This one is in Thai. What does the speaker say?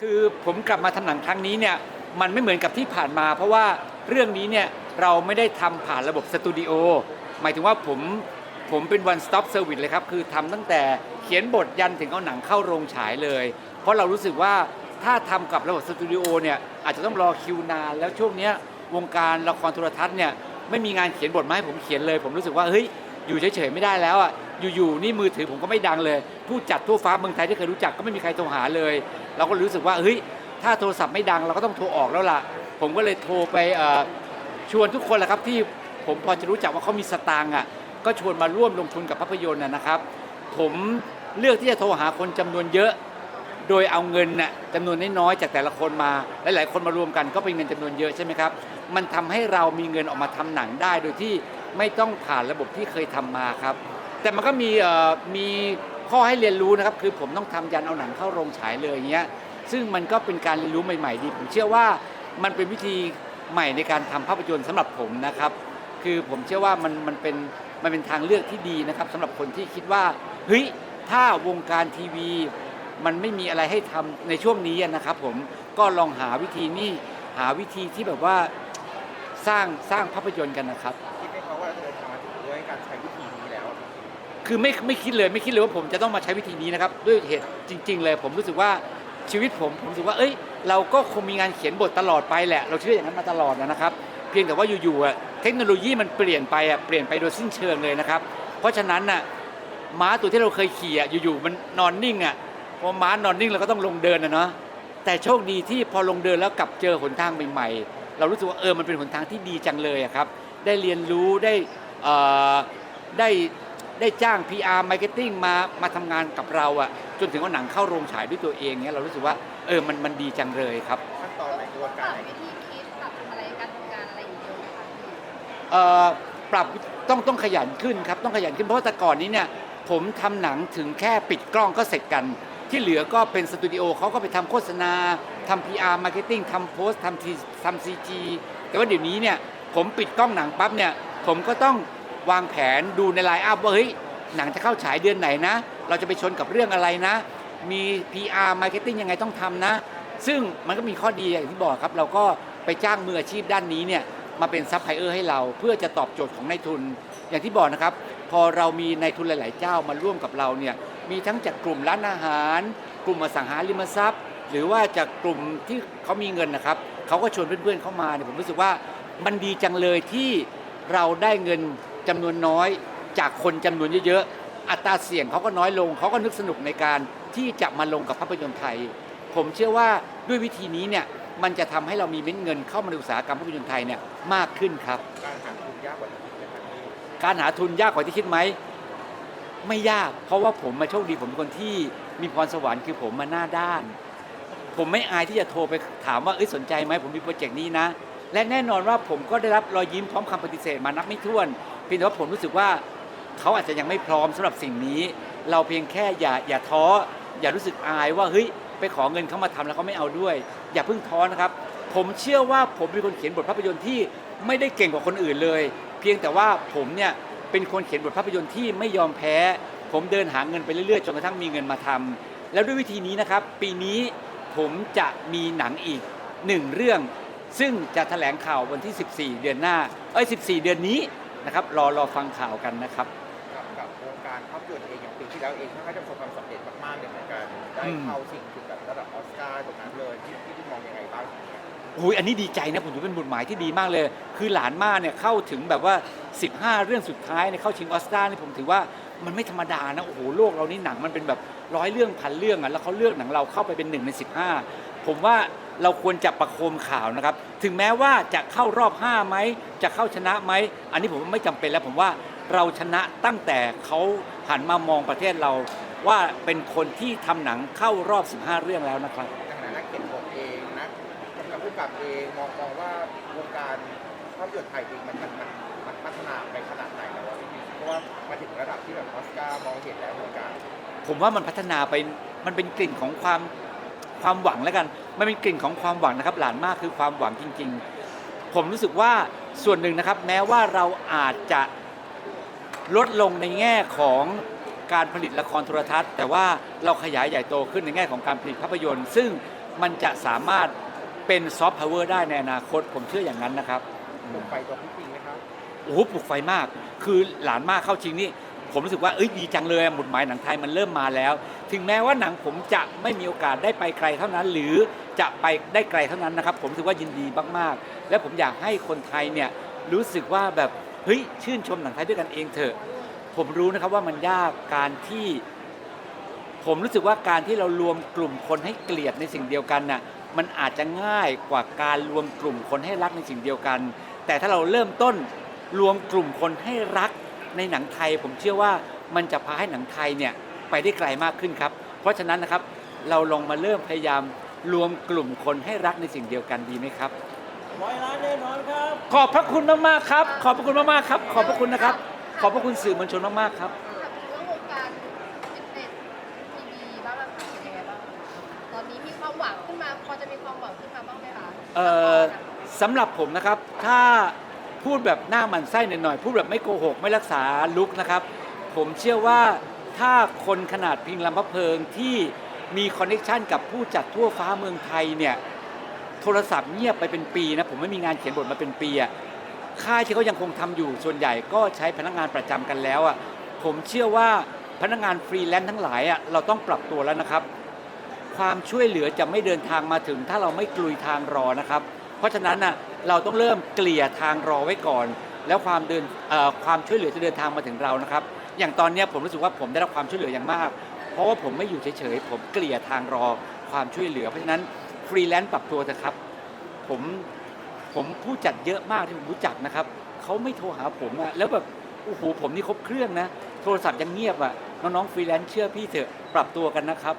คือผมกลับมาทำหนังครั้งนี้เนี่ยมันไม่เหมือนกับที่ผ่านมา เพราะว่าเรื่องนี้เนี่ยเราไม่ได้ทำผ่านระบบสตูดิโอหมายถึงว่าผมผมเป็น one stop service เลยครับ คือทำตั้งแต่เขียนบทยันถึงเอาหนังเข้าโรงฉายเลย เพราะเรารู้สึกว่าถ้าทำกับระบบสตูดิโอเนี่ยอาจจะต้องรอคิวนาน แล้วช่วงเนี้ยวงการละครโทรทัศน์เนี่ยไม่มีงานเขียนบทมาให้ผมเขียนเลย ผมรู้สึกว่าเฮ้ยอยู่เฉยๆไม่ได้แล้วอะ อยู่ๆนี่มือถือผมก็ไม่ดังเลย ผู้จัดทั่วฟ้าเมืองไทยที่เคยรู้จักก็ไม่มีใครโทรหาเลย เราก็รู้สึกว่าเฮ้ยถ้าโทรศัพท์ไม่ดังเราก็ต้องโทรออกแล้วล่ะ ผมก็เลยโทรไปชวนทุกคนแหละครับที่ผมพอจะรู้จักว่าเขามีสตางค์อะก็ชวนมาร่วมลงทุนกับภาพยนตร์นะนะครับ ผมเลือกที่จะโทรหาคนจำนวนเยอะ โดยเอาเงินน่ะจำนวนน้อยๆจากแต่ละคนมาหลายๆคนมารวมกันก็เป็นเงินจำนวนเยอะใช่ไหมครับมันทำให้เรามีเงินออกมาทำหนังได้โดยที่ไม่ต้องผ่านระบบที่เคยทำมาครับ แต่มันก็มีเอ่อมีข้อให้เรียนรู้นะครับ คือผมต้องทำยันเอาหนังเข้าโรงฉายเลยอย่างเงี้ยซึ่งมันก็เป็นการเรียนรู้ใหม่ ๆ ดีผมเชื่อว่ามันเป็นวิธีใหม่ในการทำภาพยนตร์สำหรับผมนะครับ คือผมเชื่อว่ามันมันเป็นมันเป็นทางเลือกที่ดีนะครับสำหรับคนที่คิดว่าเฮ้ยถ้าวงการทีวี มันไม่มีอะไรให้ทำในช่วงนี้นะครับผมก็ลองหาวิธีนี้หาวิธีที่แบบว่าสร้างสร้างภาพยนตร์กันนะครับ คิดไหมครับว่าเราจะมาถึงด้วยการใช้วิธี คือไม่ไม่คิดเลยไม่คิดเลยว่าผมจะต้องมาใช้วิธีนี้นะครับด้วยเหตุจริง ๆ เลย ผมรู้สึกว่าชีวิตผมผมรู้สึกว่า เอ้ย เราก็คงมีงานเขียนบทตลอดไปแหละ เราเชื่ออย่างนั้นมาตลอดนะครับ เพียงแต่ว่าอยู่ๆอะเทคโนโลยีมันเปลี่ยนไปอะเปลี่ยนไปโดยสิ้นเชิงเลยนะครับ เพราะฉะนั้นน่ะม้าตัวที่เราเคยขี่อะอยู่ๆมันนอนนิ่งอะพอม้านอนนิ่งเราก็ต้องลงเดินนะเนาะแต่โชคดีที่พอลงเดินแล้วกลับเจอหนทางใหม่ๆ เรารู้สึกว่าเออมันเป็นหนทางที่ดีจังเลยอะครับ ได้เรียนรู้ได้อ่อได้ ได้จ้าง PR Marketing มามาทำงานกับเราอะจนถึงเอาหนังเข้าโรงฉายด้วยตัวเองเนี่ยเรารู้สึกว่าเออมันมันดีจังเลยครับขั้นตอนไหนกระบวนปการรับไหนวิธีคิดปรับอะไรการทำงานอะไรอย่างเงี้ยไหมคะพี่เอ่อปรับต้องต้องขยันขึ้นครับต้องขยันขึ้นเพราะว่าแต่ก่อนนี้เนี่ยผมทำหนังถึงแค่ปิดกล้องก็เสร็จกัน ที่เหลือก็เป็นสตูดิโอเขาก็ไปทำโฆษณาทำ PR Marketing ทำโพสต์ทำทีทำซีจีแต่ว่าเดี๋ยวนี้เนี่ยผมปิดกล้องหนังปั๊บเนี่ยผมก็ต้อง วางแผนดูในไลน์อัพว่าเฮ้ยหนังจะเข้าฉายเดือนไหนนะ เราจะไปชนกับเรื่องอะไรนะ มี PR Marketing ยังไงต้องทำนะ ซึ่งมันก็มีข้อดีอย่างที่บอกครับ เราก็ไปจ้างมืออาชีพด้านนี้เนี่ยมาเป็นซัพพลายเออร์ให้เราเพื่อจะตอบโจทย์ของนายทุน อย่างที่บอกนะครับ พอเรามีนายทุนหลาย ๆ เจ้ามาร่วมกับเราเนี่ยมีทั้งจากกลุ่มร้านอาหาร กลุ่มอสังหาริมทรัพย์ หรือว่าจากกลุ่มที่เขามีเงินนะครับเขาก็ชวนเพื่อน ๆ เข้ามาเนี่ยผมรู้สึกว่ามันดีจังเลยที่เราได้เงิน จำนวนน้อยจากคนจำนวนเยอะๆ อัตราเสี่ยงเขาก็น้อยลง เขาก็นึกสนุกในการที่จะมาลงกับภาพยนตร์ไทย ผมเชื่อว่าด้วยวิธีนี้เนี่ยมันจะทำให้เรามีเม็ดเงินเข้ามาในอุตสาหกรรมภาพยนตร์ไทยเนี่ยมากขึ้นครับ การหาทุนยากกว่าที่คิดไหมครับพี่การหาทุนยากกว่าที่คิดไหมไม่ยาก เพราะว่าผมมาโชคดีผมเป็นคนที่มีพรสวรรค์คือผมมาหน้าด้าน ผมไม่อายที่จะโทรไปถามว่าเอ้ยสนใจไหมผมมีโปรเจกต์นี้นะ และแน่นอนว่าผมก็ได้รับรอยยิ้มพร้อมคำปฏิเสธมานับไม่ถ้วน เพียงแต่ว่าผมรู้สึกว่าเขาอาจจะยังไม่พร้อมสำหรับสิ่งนี้ เราเพียงแค่อย่าอย่าท้อ อย่ารู้สึกอายว่าเฮ้ยไปขอเงินเขามาทำแล้วเขาไม่เอาด้วย อย่าเพิ่งท้อนะครับ ผมเชื่อว่าผมเป็นคนเขียนบทภาพยนตร์ที่ไม่ได้เก่งกว่าคนอื่นเลย เพียงแต่ว่าผมเนี่ยเป็นคนเขียนบทภาพยนตร์ที่ไม่ยอมแพ้ ผมเดินหาเงินไปเรื่อยๆจนกระทั่งมีเงินมาทำแล้วด้วยวิธีนี้นะครับ ปีนี้ผมจะมีหนังอีกหนึ่งเรื่อง ซึ่งจะแถลงข่าววันที่ 14 เดือนหน้าเอ้ย 14 เดือนนี้ นะครับ รอรอฟังข่าวกันนะครับ กับกับวงการภาพยนตร์เองอย่างปีที่แล้วเองค่อนข้างจะประสบความสำเร็จมากๆเลยเหมือนกันได้อืมเข้าชิงถึงแบบระดับออสการ์ตรงนั้นเลยที่ที่มองยังไงบ้างอุ้ยอันนี้ดีใจนะผมถือเป็นบุญหมายที่ดีมากเลย คือหลานมาเนี่ยเข้าถึงแบบว่า 15 เรื่องสุดท้ายเนี่ยเข้าชิงออสการ์นี่ผมถือว่ามันไม่ธรรมดานะโอ้โหโลกเรานี่หนังมันเป็นแบบร้อยเรื่องพันเรื่องอะแล้วเขาเลือกหนังเราเข้าไปเป็นหนึ่งใน 15 ผมว่า เราควรจะประโคมข่าวนะครับ ถึงแม้ว่าจะเข้ารอบ5ไหมจะเข้าชนะไหมอันนี้ผมว่าไม่จำเป็นแล้วผมว่าเราชนะตั้งแต่เขาหันมามองประเทศเรา ว่าเป็นคนที่ทำหนังเข้ารอบ 15 เรื่องแล้วนะครับในขณะนักเขียนบทเองนะกำกับผู้กำกับเองมองมองว่าวงการภาพยนตร์ไทยเองมันมันมันมันพัฒนาไปขนาดไหนแล้วอะพี่เพราะว่ามาถึงระดับที่แบบออสการ์มองเห็นแล้ววงการผมว่ามันพัฒนาไปมันเป็นกลิ่นของความความหวังแล้วกัน มันเป็นกลิ่นของความหวังนะครับ หลานมากคือความหวังจริง ๆ ผมรู้สึกว่าส่วนหนึ่งนะครับ แม้ว่าเราอาจจะลดลงในแง่ของการผลิตละครโทรทัศน์ แต่ว่าเราขยายใหญ่โตขึ้นในแง่ของการผลิตภาพยนตร์ ซึ่งมันจะสามารถเป็นซอฟต์พาวเวอร์ได้ในอนาคต ผมเชื่ออย่างนั้นนะครับปลุกไฟตัวพี่ปิงไหมครับโอ้โหปลุกไฟมาก คือหลานมากเข้าจริงนี่ ผมรู้สึกว่าเอ้ยดีจังเลยหมุดหมายหนังไทยมันเริ่มมาแล้ว ถึงแม้ว่าหนังผมจะไม่มีโอกาสได้ไปไกลเท่านั้น หรือจะไปได้ไกลเท่านั้นนะครับ ผมรู้สึกว่ายินดีมากๆ และผมอยากให้คนไทยเนี่ยรู้สึกว่าแบบเฮ้ยชื่นชมหนังไทยด้วยกันเองเถอะ ผมรู้นะครับว่ามันยากการที่ผมรู้สึกว่าการที่เรารวมกลุ่มคนให้เกลียดในสิ่งเดียวกันน่ะมันอาจจะง่ายกว่าการรวมกลุ่มคนให้รักในสิ่งเดียวกัน แต่ถ้าเราเริ่มต้นรวมกลุ่มคนให้รัก ในหนังไทยผมเชื่อว่ามันจะพาให้หนังไทยเนี่ยไปได้ไกลมากขึ้นครับ เพราะฉะนั้นนะครับเราลองมาเริ่มพยายามรวมกลุ่มคนให้รักในสิ่งเดียวกันดีไหมครับร้อยล้านแน่นอนครับ ขอบพระคุณมากๆครับ ขอบพระคุณมากๆครับ ขอบพระคุณนะครับ ขอบพระคุณสื่อมวลชนมากๆครับถามถึงเรื่องวงการฟิตเนสทีวีบ้างอะค่ะเป็นยังไงบ้างตอนนี้มีความหวังขึ้นมาพอจะมีความหวังขึ้นมาบ้างไหมคะเอ่อสำหรับผมนะครับถ้า พูดแบบหน้ามันไส้หน่อยๆพูดแบบไม่โกหกไม่รักษาลุกนะครับ ผมเชื่อว่าถ้าคนขนาดพิงลำพะเพิงที่มีคอนเนคชันกับผู้จัดทั่วฟ้าเมืองไทยเนี่ยโทรศัพท์เงียบไปเป็นปีนะผมไม่มีงานเขียนบทมาเป็นปีอะค่ายที่เขายังคงทำอยู่ส่วนใหญ่ก็ใช้พนักงานประจำกันแล้วอะผมเชื่อว่าพนักงานฟรีแลนซ์ทั้งหลายอะเราต้องปรับตัวแล้วนะครับ ความช่วยเหลือจะไม่เดินทางมาถึง ถ้าเราไม่กลุยทางรอนะครับ เพราะฉะนั้นน่ะเราต้องเริ่มเกลี่ยทางรอไว้ก่อน แล้วความเดินความช่วยเหลือจะเดินทางมาถึงเรานะครับ อย่างตอนนี้ผมรู้สึกว่าผมได้รับความช่วยเหลืออย่างมาก เพราะว่าผมไม่อยู่เฉยๆผมเกลี่ยทางรอความช่วยเหลือ เพราะฉะนั้นฟรีแลนซ์ปรับตัวเถอะครับ ผมผมผู้จัดเยอะมากที่ผมรู้จักนะครับเขาไม่โทรหาผมอะแล้วแบบโอ้โหผมนี่ครบเครื่องนะ โทรศัพท์ยังเงียบอะน้องๆฟรีแลนซ์เชื่อพี่เถอะปรับตัวกันนะครับ